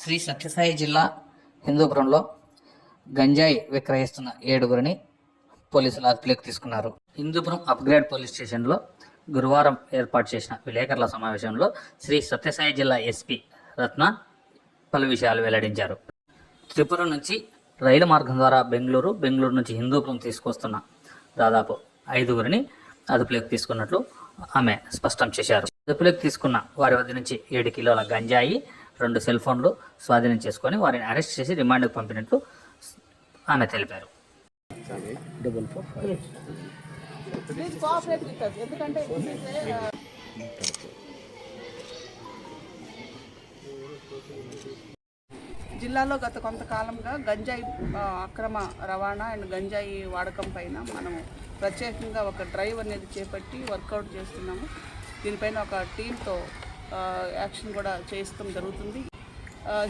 శ్రీ సత్యసాయి జిల్లా హిందూపురంలో గంజాయి విక్రయిస్తున్న ఏడుగురిని పోలీసులు అదుపులోకి తీసుకున్నారు. హిందూపురం అప్గ్రేడ్ పోలీస్ స్టేషన్లో గురువారం ఏర్పాటు చేసిన విలేకరుల సమావేశంలో శ్రీ సత్యసాయి జిల్లా ఎస్పీ రత్న పలు విషయాలు వెల్లడించారు. త్రిపుర నుంచి రైలు మార్గం ద్వారా బెంగళూరు బెంగళూరు నుంచి హిందూపురం తీసుకొస్తున్న దాదాపు ఐదుగురిని అదుపులోకి తీసుకున్నట్లు ఆమె స్పష్టం చేశారు. అదుపులోకి తీసుకున్న వారి వద్ద నుంచి ఏడు కిలోల గంజాయి రెండు సెల్ ఫోన్లు స్వాధీనం చేసుకొని వారిని అరెస్ట్ చేసి రిమాండ్కు పంపినట్లు ఆమె తెలిపారు. ఎందుకంటే జిల్లాలో గత కొంతకాలంగా గంజాయి అక్రమ రవాణా అండ్ గంజాయి వాడకం పైన మనము ప్రత్యేకంగా ఒక డ్రైవ్ అనేది చేపట్టి వర్కౌట్ చేస్తున్నాము. దీనిపైన ఒక టీంతో యాక్షన్ కూడా చేస్తాం జరుగుతుంది.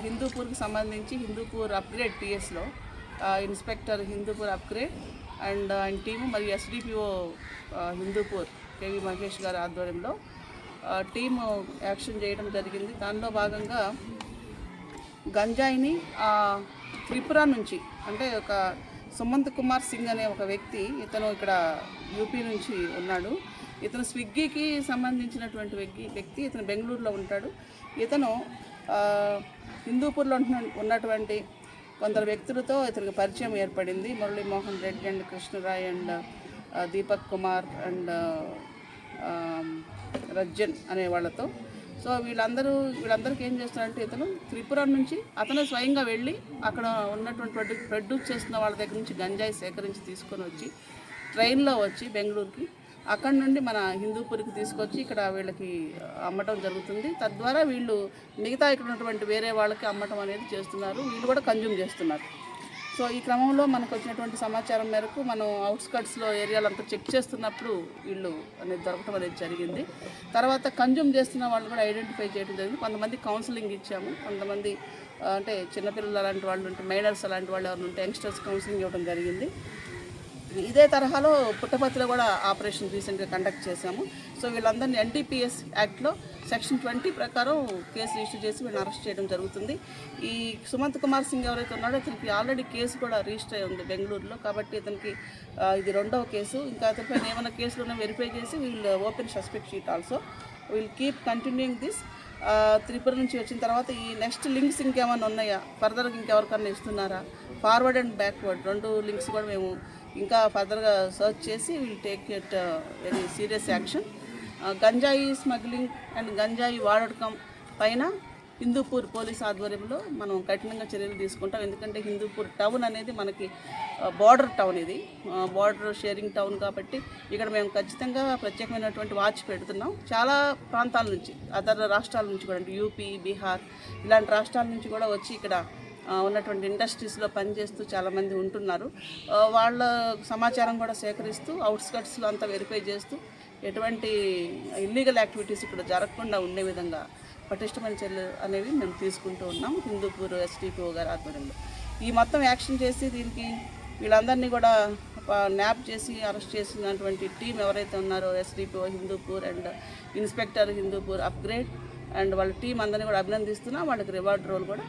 హిందూపూర్కి సంబంధించి హిందూపూర్ అప్గ్రేడ్ టీఎస్లో ఇన్స్పెక్టర్ హిందూపూర్ అప్గ్రేడ్ అండ్ ఆయన టీము మరియు ఎస్డిపిఓ హిందూపూర్ కేవి మహేష్ గారి ఆధ్వర్యంలో టీము యాక్షన్ చేయడం జరిగింది. దానిలో భాగంగా గంజాయిని త్రిపుర నుంచి అంటే ఒక సుమంత్ కుమార్ సింగ్ అనే ఒక వ్యక్తి ఇతను ఇక్కడ యూపీ నుంచి ఉన్నాడు. ఇతను స్విగ్గీకి సంబంధించినటువంటి వ్యక్తి వ్యక్తి ఇతను బెంగళూరులో ఉంటాడు. ఇతను హిందూపూర్లో ఉన్నటువంటి కొందరు వ్యక్తులతో ఇతనికి పరిచయం ఏర్పడింది. Muralimohan Reddy and Krishnaray and Deepak Kumar and Rajjan అనే వాళ్ళతో. సో వీళ్ళందరూ వీళ్ళందరికీ ఏం చేస్తారంటే ఇతను త్రిపుర నుంచి అతను స్వయంగా వెళ్ళి అక్కడ ఉన్నటువంటి ప్రొడ్యూ ప్రొడ్యూస్ చేస్తున్న వాళ్ళ దగ్గర నుంచి గంజాయి సేకరించి తీసుకొని వచ్చి ట్రైన్లో వచ్చి బెంగళూరుకి అక్కడ నుండి మన హిందూపూర్కి తీసుకొచ్చి ఇక్కడ వీళ్ళకి అమ్మటం జరుగుతుంది. తద్వారా వీళ్ళు మిగతా ఇక్కడ ఉన్నటువంటి వేరే వాళ్ళకి అమ్మటం అనేది చేస్తున్నారు. వీళ్ళు కూడా కన్జ్యూమ్ చేస్తున్నారు. సో ఈ క్రమంలో మనకు వచ్చినటువంటి సమాచారం మేరకు మనం అవుట్స్కట్స్లో ఏరియాలంతా చెక్ చేస్తున్నప్పుడు వీళ్ళు అనేది దొరకడం అనేది జరిగింది. తర్వాత కన్జ్యూమ్ చేస్తున్న వాళ్ళు కూడా ఐడెంటిఫై చేయడం జరిగింది. కొంతమంది కౌన్సిలింగ్ ఇచ్చాము. కొంతమంది అంటే చిన్నపిల్లలు అలాంటి వాళ్ళు ఉంటే మైనర్స్ అలాంటి వాళ్ళు ఎవరు ఉంటే యంగ్స్టర్స్ కౌన్సిలింగ్ ఇవ్వడం జరిగింది. ఇదే తరహాలో పుట్టపర్తిలో కూడా ఆపరేషన్ రీసెంట్గా కండక్ట్ చేశాము. సో వీళ్ళందరినీ ఎన్టీపీఎస్ యాక్ట్లో సెక్షన్ ట్వంటీ ప్రకారం కేసు రిజిస్టర్ చేసి వీళ్ళని అరెస్ట్ చేయడం జరుగుతుంది. ఈ సుమంత్ కుమార్ సింగ్ ఎవరైతే ఉన్నాడో అతనికి ఆల్రెడీ కేసు కూడా రిజిస్టర్ అయి ఉంది బెంగళూరులో. కాబట్టి ఇతనికి ఇది రెండవ కేసు. ఇంకా అతనిపైన ఏమైనా కేసులు వెరిఫై చేసి వీళ్ళు open suspect sheet also. Will keep continuing this. Tripura నుంచి వచ్చిన తర్వాత ఈ నెక్స్ట్ లింక్స్ ఇంకేమైనా ఉన్నాయా? ఫర్దర్గా ఇంకెవరికన్నా ఇస్తున్నారా? ఫార్వర్డ్ అండ్ బ్యాక్వర్డ్ రెండు లింక్స్ కూడా మేము ఇంకా ఫర్దర్గా సర్చ్ చేసి will take it very serious action గంజాయి స్మగ్లింగ్ అండ్ గంజాయి వాడకం పైన హిందూపూర్ పోలీస్ ఆధ్వర్యంలో మనం కఠినంగా చర్యలు తీసుకుంటాం. ఎందుకంటే హిందూపూర్ టౌన్ అనేది మనకి uh, బార్డర్ టౌన్ ఇది. బార్డర్ షేరింగ్ టౌన్ కాబట్టి ఇక్కడ మేము ఖచ్చితంగా ప్రత్యేకమైనటువంటి వాచ్ పెడుతున్నాం. చాలా ప్రాంతాల నుంచి అదర్ రాష్ట్రాల నుంచి కూడా అంటే యూపీ బీహార్ ఇలాంటి రాష్ట్రాల నుంచి కూడా వచ్చి ఇక్కడ ఉన్నటువంటి ఇండస్ట్రీస్లో పనిచేస్తూ చాలామంది ఉంటున్నారు. వాళ్ళ సమాచారం కూడా సేకరిస్తూ అవుట్స్కట్స్లో అంతా వెరిఫై చేస్తూ ఎటువంటి ఇల్లీగల్ యాక్టివిటీస్ ఇక్కడ జరగకుండా ఉండే విధంగా పటిష్టమైన చర్యలు అనేవి మేము తీసుకుంటూ ఉన్నాం హిందూపూర్ ఎస్డిపిఓ గారి ఆధ్వర్యంలో. ఈ మొత్తం యాక్షన్ చేసి దీనికి వీళ్ళందరినీ కూడా న్యాప్ చేసి అరెస్ట్ చేసినటువంటి టీం ఎవరైతే ఉన్నారో SDPO Hindupur and inspector Hindupur upgrade and వాళ్ళ టీం అందరినీ కూడా అభినందిస్తున్నా వాళ్ళకి రివార్డ్ రోల్ కూడా